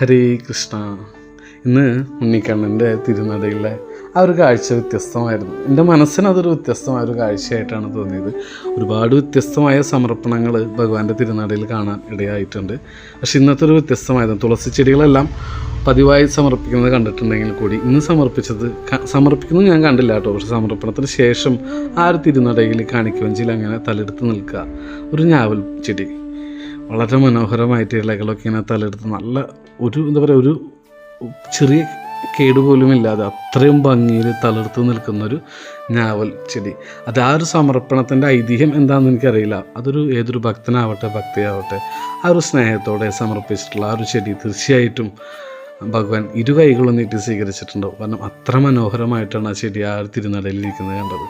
ഹരേ കൃഷ്ണ. ഇന്ന് ഉണ്ണിക്കണ്ണന്റെ തിരുനടയിലെ ആ ഒരു കാഴ്ച വ്യത്യസ്തമായിരുന്നു. എന്റെ മനസ്സിന് അതൊരു വ്യത്യസ്തമായ ഒരു കാഴ്ചയായിട്ടാണ് തോന്നിയത്. ഒരുപാട് വ്യത്യസ്തമായ സമർപ്പണങ്ങൾ ഭഗവാന്റെ തിരുനടയിൽ കാണാൻ ഇടയായിട്ടുണ്ട്. പക്ഷെ ഇന്നത്തെ ഒരു വ്യത്യസ്തമായിരുന്നു തുളസി ചെടികളെല്ലാം പതിവായി സമർപ്പിക്കുന്നത് കണ്ടിട്ടുണ്ടെങ്കിൽ കൂടി ഇന്ന് സമർപ്പിച്ചത് സമർപ്പിക്കുന്നത് ഞാൻ കണ്ടില്ല കേട്ടോ. പക്ഷെ സമർപ്പണത്തിന് ശേഷം ആ ഒരു തിരുനടയിൽ കാണിക്കുവഞ്ചിയിൽ അങ്ങനെ തലെടുത്ത് നിൽക്കുക. ഒരു ഞാവൽ ചെടി. വളരെ മനോഹരമായിട്ട് ഇലകളൊക്കെ ഇങ്ങനെ തലെടുത്ത് നല്ല ഒരു എന്താ പറയുക ഒരു ചെറിയ കേടുപോലും ഇല്ലാതെ അത്രയും ഭംഗിയിൽ തളർത്ത് നിൽക്കുന്നൊരു ഞാവൽ ചെടി. അത് ആ ഒരു സമർപ്പണത്തിന്റെ ഐതിഹ്യം എന്താണെന്ന് എനിക്കറിയില്ല. അതൊരു ഏതൊരു ഭക്തനാവട്ടെ ഭക്തിയാവട്ടെ ആ ഒരു സ്നേഹത്തോടെ സമർപ്പിച്ചിട്ടുള്ള ആ ഒരു ചെടി തീർച്ചയായിട്ടും ഭഗവാൻ ഇരു കൈകളും നീട്ടി സ്വീകരിച്ചിട്ടുണ്ടാവും കാരണം അത്ര മനോഹരമായിട്ടാണ് ആ ചെടി ആ തിരുനടയിൽ ഇരിക്കുന്നത് കണ്ടത്.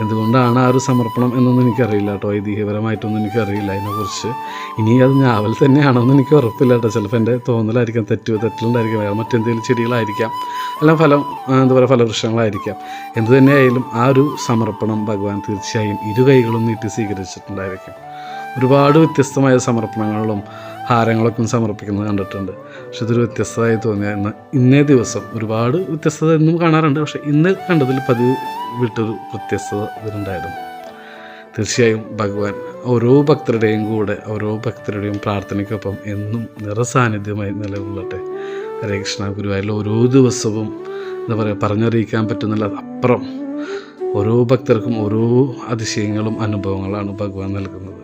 എന്തുകൊണ്ടാണ് ആ ഒരു സമർപ്പണം എന്നൊന്നും എനിക്കറിയില്ല കേട്ടോ. ഐതിഹ്യപരമായിട്ടൊന്നും എനിക്കറിയില്ല അതിനെക്കുറിച്ച്. ഇനി അത് ഞാവൽ തന്നെയാണോന്ന് എനിക്ക് ഉറപ്പില്ല കേട്ടോ. ചിലപ്പോൾ എന്റെ തോന്നലായിരിക്കാം തെറ്റ് തെറ്റിലുണ്ടായിരിക്കാം വേറെ മറ്റെന്തെങ്കിലും ചെടികളായിരിക്കാം. അല്ല ഫലം എന്താ പറയുക ഫലവൃക്ഷങ്ങളായിരിക്കാം. എന്തു തന്നെയായാലും ആ ഒരു സമർപ്പണം ഭഗവാൻ തീർച്ചയായും ഇരു കൈകളും നീട്ടി സ്വീകരിച്ചിട്ടുണ്ടായിരിക്കും. ഒരുപാട് വ്യത്യസ്തമായ സമർപ്പണങ്ങളിലും ഹാരങ്ങളൊക്കെ സമർപ്പിക്കുന്നത് കണ്ടിട്ടുണ്ട്. പക്ഷെ ഇതൊരു വ്യത്യസ്തമായി തോന്നിയ ഇന്ന് ഇന്നേ ദിവസം ഒരുപാട് വ്യത്യസ്തത എന്നും കാണാറുണ്ട്. പക്ഷേ ഇന്ന് കണ്ടതിൽ പതിവ് വിട്ടൊരു വ്യത്യസ്തത ഇതിലുണ്ടായിരുന്നു. തീർച്ചയായും ഭഗവാൻ ഓരോ ഭക്തരുടെയും കൂടെ ഓരോ ഭക്തരുടെയും പ്രാർത്ഥനയ്ക്കൊപ്പം എന്നും നിറസാന്നിധ്യമായി നിലകൊള്ളട്ടെ. ഹരേ കൃഷ്ണ ഗുരുവായൂരിൽ ഓരോ ദിവസവും എന്താ പറയുക പറഞ്ഞറിയിക്കാൻ പറ്റുന്നില്ല അപ്പുറം ഓരോ ഭക്തർക്കും ഓരോ അതിശയങ്ങളും അനുഭവങ്ങളാണ് ഭഗവാൻ നൽകുന്നത്.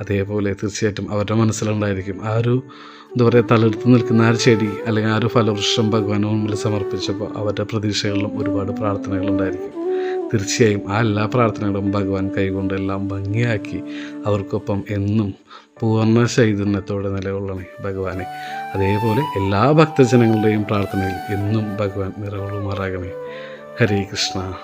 അതേപോലെ തീർച്ചയായിട്ടും അവരുടെ മനസ്സിലുണ്ടായിരിക്കും. ആ ഒരു എന്താ പറയുക തളർത്ത് നിൽക്കുന്ന ആ ഒരു ചെടി അല്ലെങ്കിൽ ആ ഒരു ഫലവൃക്ഷം ഭഗവാന് മുമ്പിൽ സമർപ്പിച്ചപ്പോൾ അവരുടെ പ്രതീക്ഷകളിലും ഒരുപാട് പ്രാർത്ഥനകളുണ്ടായിരിക്കും. തീർച്ചയായും ആ എല്ലാ പ്രാർത്ഥനകളും ഭഗവാൻ കൈകൊണ്ട് എല്ലാം ഭംഗിയാക്കി അവർക്കൊപ്പം എന്നും പൂർണ ചൈതന്യത്തോടെ നിലകൊള്ളണേ ഭഗവാനെ. അതേപോലെ എല്ലാ ഭക്തജനങ്ങളുടെയും പ്രാർത്ഥനയിൽ എന്നും ഭഗവാൻ നിറകൊള്ളുമാറാകണേ ഹരേ കൃഷ്ണ.